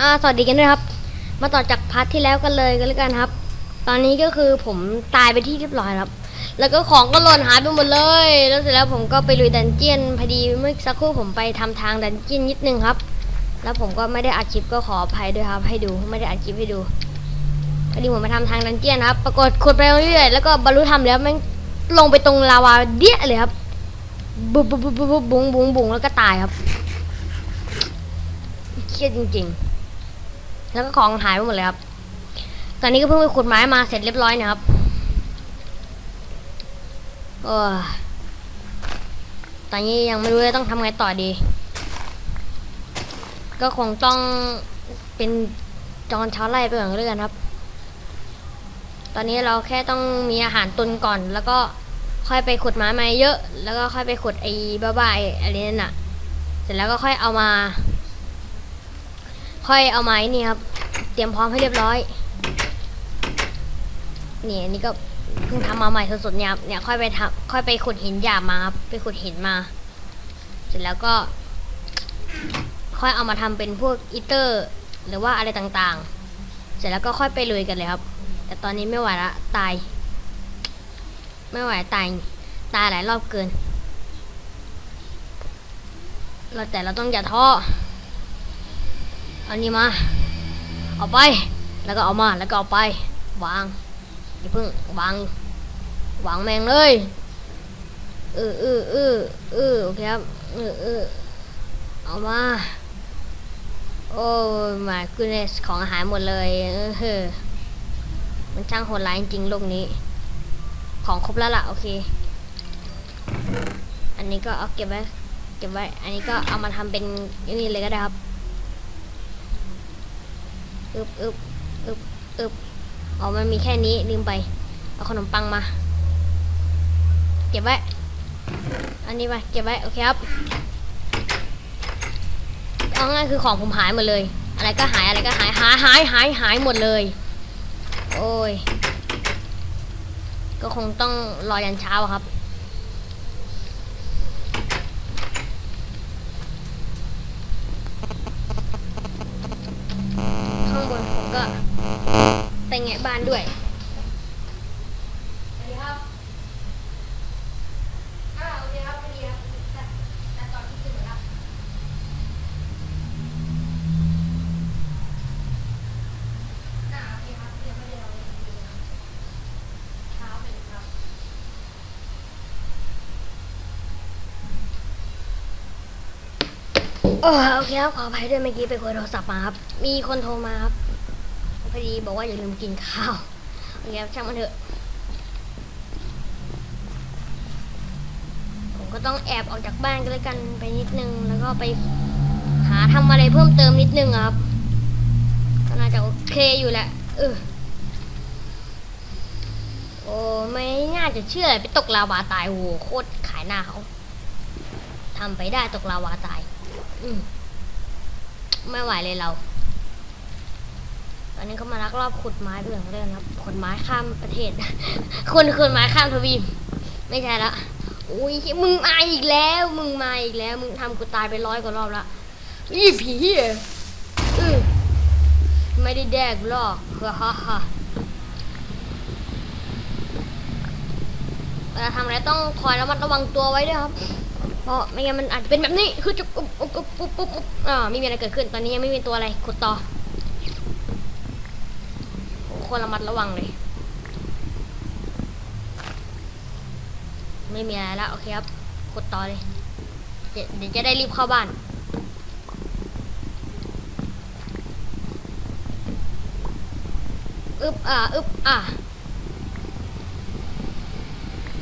อ่าสวัสดีกันด้วยครับ มาต่อจากพาร์ทที่แล้วกันเลยกันแล้วกันครับ ตอนนี้ก็คือผมตายไปที่เรียบร้อยครับ แล้วก็ของก็หล่นหายไปหมดเลย แล้วเสร็จแล้วผมก็ไปลุยดันเจียนพอดีเมื่อสักครู่ผมไปทำทางดันเจียนนิดนึงครับ แล้วผมก็ไม่ได้อัดคลิปก็ขออภัยด้วยครับ ให้ดูไม่ได้อัดคลิปให้ดู ดีผมมาทำทางดันเจียนครับ ปรากฏขุดไปเรื่อยๆแล้วก็บรรลุธรรมแล้วแม่งลงไปตรงลาวาเดี้ยเลยครับบุบบุบบุบบุบบุงบุงบุงแล้วก็ตายครับเครียดจริง ๆ แล้วก็ของหายไปหมดเลยครับ ตอนนี้ก็เพิ่งไปขุดไม้มาเสร็จเรียบร้อยนะครับโอ้ตอนนี้ยังไม่รู้เลยต้องทำไงต่อดี ก็คงต้องเป็นจอนเช้าไล่ไปก่อนก็แล้วกันครับ ตอนนี้เราแค่ต้องมีอาหารตุนก่อน แล้วก็ค่อยไปขุดไม้มาเยอะ แล้วก็ค่อยไปขุดไอ้บ้าๆไอ้อะไรนั่นน่ะ เสร็จแล้วก็ค่อยเอามา ค่อยเอาไม้นี่ครับ เตรียมพร้อมให้เรียบร้อย เนี่ยอันนี่ก็เพิ่งทำมาใหม่สดๆเนี่ยครับเนี่ยค่อยไปทำค่อยไปขุดหินหยาบมาครับไปขุดหินมา เสร็จแล้วก็ ค่อยเอามาทำเป็นพวกอีเตอร์ หรือว่าอะไรต่างๆ เสร็จแล้วก็ค่อยไปลุยกันเลยครับ แต่ตอนนี้ไม่ไหวละตาย ไม่ไหวตาย ตายหลายรอบเกิน เราแต่เราต้องอย่าท้อเอานี่มา เอาไป แล้วก็เอามา แล้วก็เอาไป วาง อย่าเพิ่งวาง วางแมงเลย เออเออเออเออโอเคครับ เออเออเอามา โอ้ my goodness ของหายหมดเลย เออ มันช่างโหดร้ายจริงๆโลกนี้ ของครบแล้วล่ะ โอเค อันนี้ก็เอาเก็บไว้ เก็บไว้ อันนี้ก็เอามาทำเป็นนี่เลยก็ได้ครับอึบอึบอึบอึบอ๋อมันมีแค่นี้ลืมไป เอาขนมปังมา เก็บไว้ อันนี้ไปเก็บไว้ โอเคครับ เอาง่ายคือของผมหายหมดเลย อะไรก็หายอะไรก็หายหายหายหายหายหมดเลย โอ้ย ก็คงต้องรอยันเช้าครับ ข้างบนผมก็ไปแงะบ้านด้วย สวัสดีครับอ่าโอเคครับพอดีครับแต่แต่ตอนที่ขึ้นหมดแล้วอ่าโอเคครับยังไม่ได้นอนเลยจริงๆครับเช้าเป็นครับ โอ้โอเคครับขออภัยด้วยเมื่อกี้ไปคุยโทรศัพท์มาครับ มีคนโทรมาครับพอดีบอกว่าอย่าลืมกินข้าวโอเคครับช่างมันเถอะผมก็ต้องแอบออกจากบ้านก็แล้วกันไปนิดนึง แล้วก็ไปหาทำอะไรเพิ่มเติมนิดนึงครับก็น่าจะโอเคอยู่แหละเออโอ้ไม่น่าจะเชื่อเลยไปตกลาวาตายโหโคตรขายหน้าเขาทำไปได้ตกลาวาตาย ไม่ไหวเลยเรา ตอนนี้เขามาลักลอบขุดไม้เหมือนเดิมครับขนไม้ข้ามประเทศ คนขนไม้ข้ามทวีปไม่ใช่ละอุ้ยมึงมาอีกแล้ว มึงมาอีกแล้ว มึงทำกูตายไปร้อยกว่ารอบละอีผีอือไม่ได้แดกหรอกฮ่าฮ่าฮ่าเวลาทำอะไรต้องคอยระมัดระวังตัวไว้ด้วยครับ ราะไม่งั้นมันอาจจะเป็นแบบนี้คือจุ๊บปุ๊บปุ๊บปุ๊บปุ๊บปุ๊บอ่าไม่มีอะไรเกิดขึ้นตอนนี้ยังไม่มีตัวอะไรขุดต่อโอ้ควรระมัดระวังเลย ไม่มีอะไรแล้วโอเคครับขุดต่อเลยเดี๋ยวจะได้รีบเข้าบ้านอึบอ่าอึบอ่า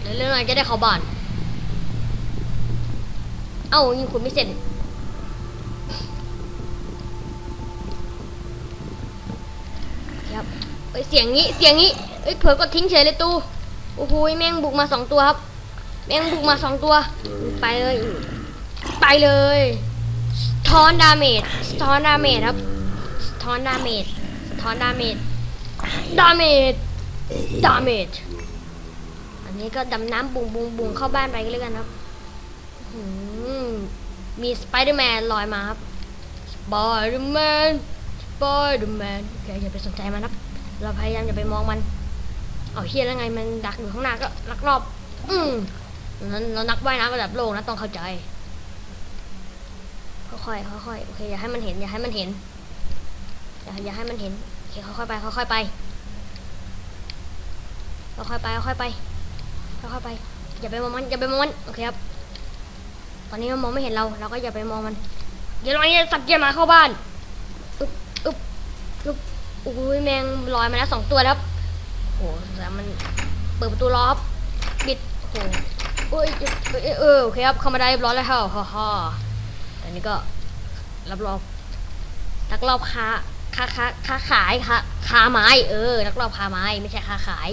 เดี๋ยวเรื่องอะไรจะได้เข้าบ้าน เอ้ายังขุดไม่เสร็จครับเอ้ยเสียงนี้เสียงนี้เอ้ยเผลอกดทิ้งเฉยเลยตูโอ้โหแม่งบุกมาสองตัวครับ แม่งบุกมาสองตัว ไปเลย ไปเลยสทอนดาเมจสทอนดาเมจครับสทอนดาเมจสทอนดาเมจดาเมจดาเมจอันนี้ก็ดำน้ำบุงบุงบุงเข้าบ้านไปกันเลยกันครับ มีสไปเดอร์แมนลอยมาครับสไปเดอร์แมนสไปเดอร์แมนแกอย่าไปสนใจมันครับ เราพยายามอย่าไปมองมัน เอาเฮียแล้วไงมันดักอยู่ข้างหน้าก็ลักลอบ อืมนั้นเรานักว่ายน้ำระดับโลกนะต้องเข้าใจ ค่อยๆค่อยๆโอเคอย่าให้มันเห็นอย่าให้มันเห็นอย่าอย่าให้มันเห็นโอเคค่อยๆไปค่อยๆไปค่อยๆไปค่อยๆไปค่อยๆไปอย่าไปมองมันอย่าไปมองมันโอเคครับ อนนี้มันมองไม่เห็นเราเราก็อย่าไปมองมันเดี๋ยวเราเนี่ยสับเกียร์หมาเข้าบ้านอึบอึบอึบโอ้ยแมงลอยมาแล้วสองตัวแล้วครับโอ้แต่มันเปิดประตูรอครับปิดโอ้โอ้ยเออโอเคครับเข้ามาได้เรียบร้อยแล้วฮ่าฮ่าฮ่อันนี้ก็รับรองลักลอบค้าค้าค้าค้าขายค้าค้าไม้เออลักลอบค้าไม้ไม่ใช่ค้าขาย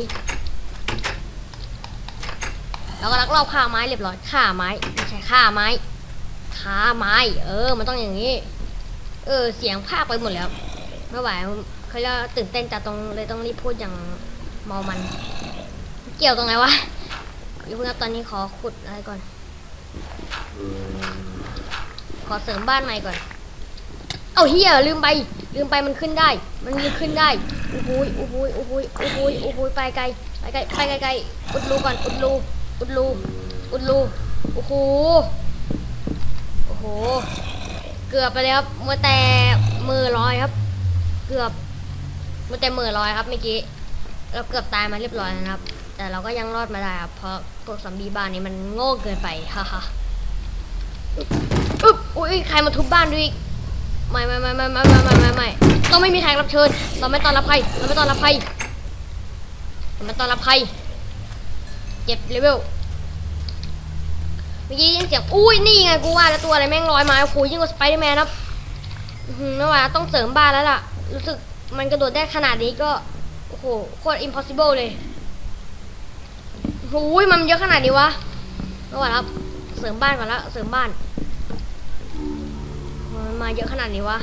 แล้วก็ลักลอบฆ่าไม้เรียบร้อยฆ่าไม้ไม่ใช่ฆ่าไม้ฆ่าไม้ เออ มันต้องอย่างนี้ เออ เสียงภาคไปหมดแล้วไม่ไหวเขาเรียกตื่นเต้นจัดตรงเลยต้องรีบพูดอย่างเมามัน เกี่ยวตรงไหนวะอย่เพิ่งครับตอนนี้ขอขุดอะไรก่อน ขอเสริมบ้านใหม่ก่อน เอาเฮียลืมไป ลืมไปมันขึ้นได้ มันมีขึ้นได้โอ้โหยโอ้หยโอ้หยโอ้หยโอ้หยไปไกลไปไกลไปไกลๆอุดรูก่อนอุดรู อุดรูอุดรูโอ้โหโอ้โห เกือบไปเลยครับมัวแต่มือลอยครับ เกือบมัวแต่มือลอยครับเมื่อกี้เราเกือบตายมาเรียบร้อยแล้วนะครับ แต่เราก็ยังรอดมาได้ครับเพราะพวกซอมบี้บ้านนี้มันโง่เกินไปฮ่าฮ่าอึ๊บอุ๊ยใครมาทุบบ้านด้วยอีกไม่ไม่ไม่ไม่ไม่ไม่ไม่ไม่ไม่ต้องไม่มีแขกรับเชิญ เราไม่ต้อนรับใครเราไม่ต้อนรับใครเราไม่ต้อนรับใคร เจ็บเลเวลเมื่อกี้ยินเสียงอุ้ยนี่ไงกูว่าแล้วตัวอะไรแม่งลอยมาโอ้โหยิ่งกว่าสไปเดอร์แมนครับไม่วแล้วต้องเสริมบ้านแล้วล่ะ รู้สึกมันกระโดดได้ขนาดนี้ก็โอ้โหโคตร impossible เลยโอ้โหมันเยอะขนาดนี้วะไม่ไหวแล้วครับ เสริมบ้านก่อนละเสริมบ้านมันมาเยอะขนาดนี้วะ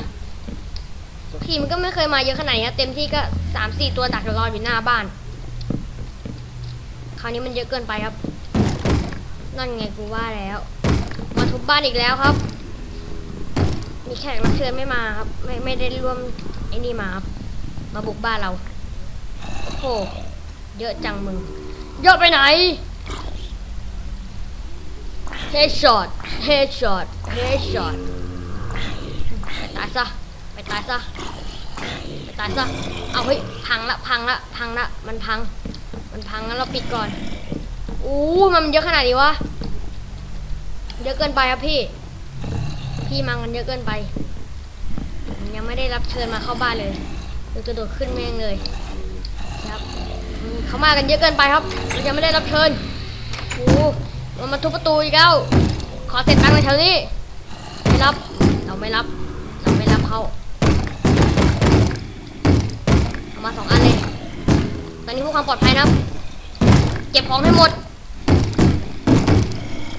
ทุกทีมันก็ไม่เคยมาเยอะขนาดนี้เต็มที่ก็สามสี่ตัวดักรออยู่หน้าบ้าน คราวนี้มันเยอะเกินไปครับ นั่นไงกูว่าแล้ว มาทุบบ้านอีกแล้วครับ มีแขกรับเชิญไม่มาครับ ไม่ไม่ได้ร่วมไอ้นี่มาครับ มาบุกบ้านเราโอ้โหเยอะจังมึงเยอะไปไหนเฮดช็อตเฮดช็อตเฮดช็อตไปตายซะ ไปตายซะ ไปตายซะ เอาเฮ้ย พังละ พังละ พังละ มันพัง มันพังงั้นเราปิดก่อน อู้มันเยอะขนาดนี้วะ เยอะเกินไปครับพี่ พี่มากันเยอะเกินไป ยังไม่ได้รับเชิญมาเข้าบ้านเลยเราจะโดดขึ้นแม่งเลยครับเขามากันเยอะเกินไปครับเรายังไม่ได้รับเชิญโอ้มันมาทุบประตูอีกแล้ว ขอเสร็จตังค์ในแถวนี้ ไม่รับ เราไม่รับ เราไม่รับเขาเอามาสองอันเลย ตอนนี้เพื่อความปลอดภัยนะครับ เก็บของให้หมด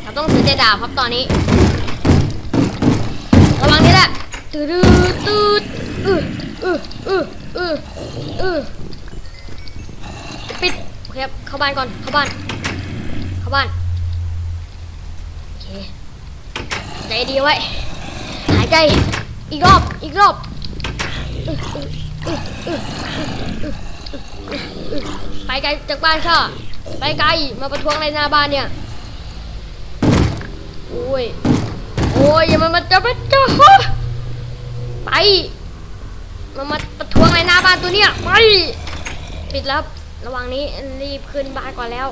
เราต้องถือเจดาบครับตอนนี้ ระวังนี่แหละตืดตืดอืออืออืออืออือปิดโอเคครับเข้าบ้านก่อน เข้าบ้าน เข้าบ้าน โอเค ใจดีไว้ หายใจ อีกรอบ อีกรอบไปไกลจากบ้านข้า ไปไกลมาประท้วงในหน้าบ้านเนี่ยโอ้ยโอ้ยอย่ามามาจะมาจะไปมามาประท้วงในหน้าบ้านตัวเนี้ยไปปิดแล้วระหว่างนี้รีบขึ้นบ้านก่อนแล้ว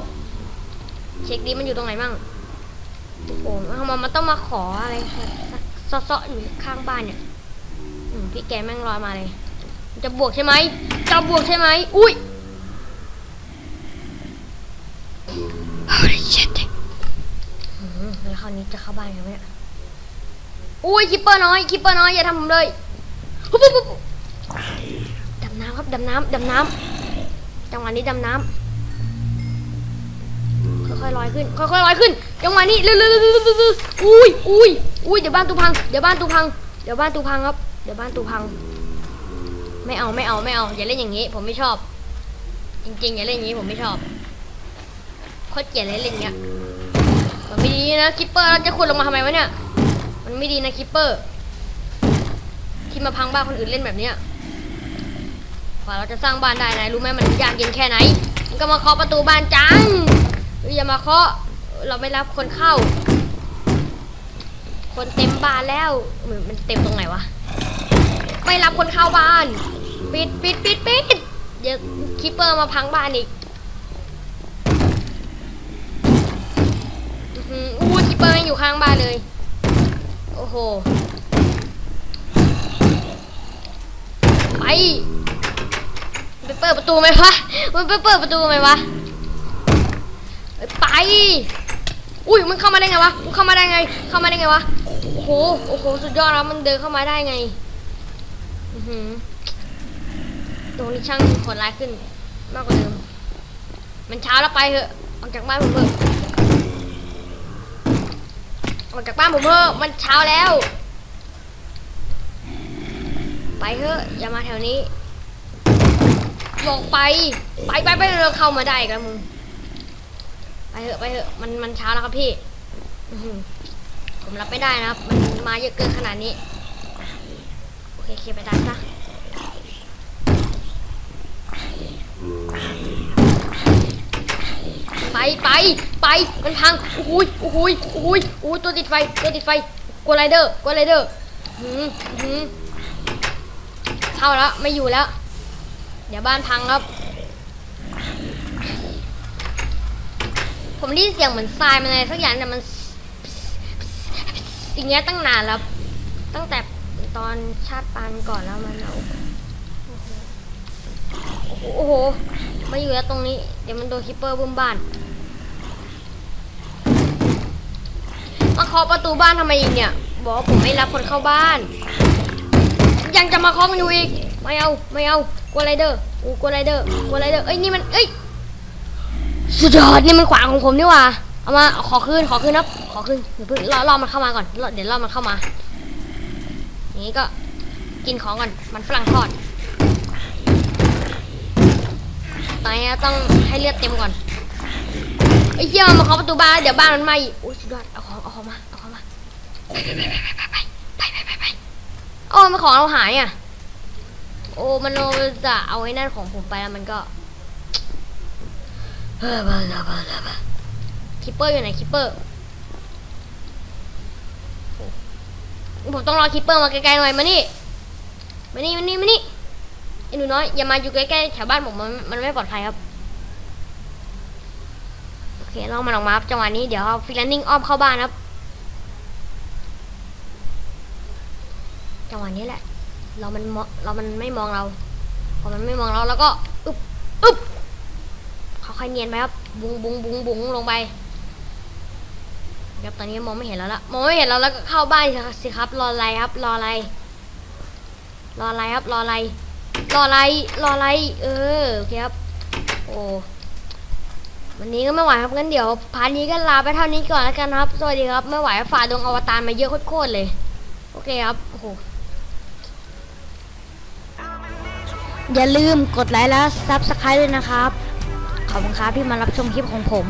เช็คดีมันอยู่ตรงไหนมั่งโอ้โหมันมันต้องมาขออะไรซอซอๆอยู่ข้างบ้านเนี่ยพี่แกแม่งลอยมาเลย จะบวกใช่ไหมจะบวกใช่ไหมอุ้ย แล้วคราวนี้จะเข้าบ้านกันไหมเนี่ยอุ้ยคิปเปอร์น้อยคิปเปอร์น้อยอย่าทำผมเลยปุ๊บปุ๊บดำน้ำครับดำน้ำดำน้ำจังหวะนี้ดำน้ำค่อยๆลอยขึ้นค่อยๆลอยขึ้นจังหวะนี้เร็วๆๆๆอุ้ยอุ้ยอุ้ยเดี๋ยวบ้านตูพังเดี๋ยวบ้านตูพังเดี๋ยวบ้านตูพังครับ เดี๋ยวบ้านตูพัง ไม่เอาไม่เอาไม่เอาอย่าเล่นอย่างนี้ ผมไม่ชอบ จริงๆอย่าเล่นอย่างนี้ผมไม่ชอบ ตรเกลียดเลยเล่นเงี้ยมันไม่ดีนะคิปเปอร์เราจะขุดลงมาทำไมวะเนี่ย มันไม่ดีนะคิปเปอร์ที่มาพังบ้านคนอื่นเล่นแบบเนี้ยกว่าเราจะสร้างบ้านได้นายรู้ไหมมันยากเย็นแค่ไหน มันก็มาเคาะประตูบ้านจังอย่ามาเคาะเราไม่รับคนเข้า คนเต็มบ้านแล้วมันเต็มตรงไหนวะไม่รับคนเข้าบ้าน ปิดปิดปิดปิดเดี๋ยวคิปเปอร์มาพังบ้านอีก อืมอู้คิปเปอร์ยังอยู่ข้างบ้านเลย โอ้โห ไปไปเปิดประตูไหมวะมันไปเปิดประตูไหมวะ ไป อุ้ยมันเข้ามาได้ไงวะ มันเข้ามาได้ไง เข้ามาได้ไงวะ โอ้โห โอ้โห สุดยอดแล้วมันเดินเข้ามาได้ไง อือหือตรงนี้ช่างโหดร้ายขึ้น มากกว่าเดิม มันเช้าแล้วไปเถอะ ออกจากบ้านผมเถอะ ออกจากบ้านผมเถอะมันเช้าแล้ว ไปเถอะอย่ามาแถวนี้บอกไป ไปไปไปเราเข้ามาได้กแล้วมึงไปเถอะไปเถอะมันมันเช้าแล้วครับพี่ผมรับไม่ได้นะครับมันมาเยอะเกินขนาดนี้โอเคเคลียร์ไปได้ซะไปไป ไปมันพังโอ้ยโอ้ยโอ้ยโอ้ยตัวติดไฟ ตัวติดไฟกลัวไรเดอร์กลัวไรเดอร์หืมหืมเข้าแล้ว ไม่อยู่แล้ว เดี๋ยวบ้านพังครับ ผมได้ยินเสียงเหมือนทรายมันอะไรสักอย่างแต่มันอย่างเงี้ยตั้งนานแล้ว ตั้งแต่ตอนชาติปานก่อนแล้วมันเอาโอ้โหโอ้โหมาอยู่แล้วตรงนี้ เดี๋ยวมันโดนคิปเปอร์บุ้มบ้าน มา เคาะประตูบ้านทำไมอีกเนี่ย บอกว่าผมไม่รับคนเข้าบ้าน ยังจะมาเคาะมันอยู่อีก ไม่เอา ไม่เอากลัวไรเดอร์อู้กลัวไรเดอร์กลัวไรเดอร์เอ้ยนี่มัน เอ้ย สุดยอดนี่มันขวางของผมนี่หว่า เอามาขอคืนขอคืนครับ ขอคืนเดี๋ยวเพิ่งรอรอมันเข้ามาก่อนรอเดี๋ยวรอมันเข้ามา อย่างนี้ก็กินของก่อน มันฝรั่งทอดตอนนี้ต้องให้เลือดเต็มก่อน ไอ้เหี้ยมันมาเคาะประตูบ้านแล้วเดี๋ยวบ้านมันไหม้อีกโอ้ยสุดยอดเอาของเอาของมาเอาของมาไปไปไปไปไปไปไปไปไปโอ้ยมันของเราหายอะโอ้มันโนจะเอาไอ้นั่นของผมไปแล้วมันก็เฮ้ยบ้าบ้าบ้าบ้าคิปเปอร์อยู่ไหนคิปเปอร์ผมต้องรอคิปเปอร์มาไกลๆหน่อยมานี่มานี่มานี่มานี่ไอ้หนูน้อยอย่ามาอยู่ใกล้ๆแถวบ้านผมมันมันไม่ปลอดภัยครับโอเคลองมันออกมาครับจังหวะนี้เดี๋ยวฟิลนนิ่งอ้อมเข้าบ้านครับ จังหวะนี้แหละ เรามันมองเรามันไม่มองเราพอมันไม่มองเราแล้วก็อึบอึบเขาค่อยเนียนไปครับ บุ้งบุ้งบุ้งบุ้งลงไปครับตอนนี้มองไม่เห็นแล้วละมองไม่เห็นแล้วแล้วก็เข้าบ้านสิครับ รออะไรครับ รออะไร รออะไรครับ รออะไร รออะไร รออะไร เออโอเคครับ โอ้ วันนี้ก็ไม่ไหวครับงั้นเดี๋ยวพาร์ทนี้ก็ลาไปเท่านี้ก่อนแล้วกันครับสวัสดีครับไม่ไหวฝ่าดวงอวตารมาเยอะโคตรๆเลย โอเคครับโอ้โหอย่าลืมกดไลค์และซับสไครต์ด้วยนะครับ ขอบคุณครับที่มารับชมคลิปของผม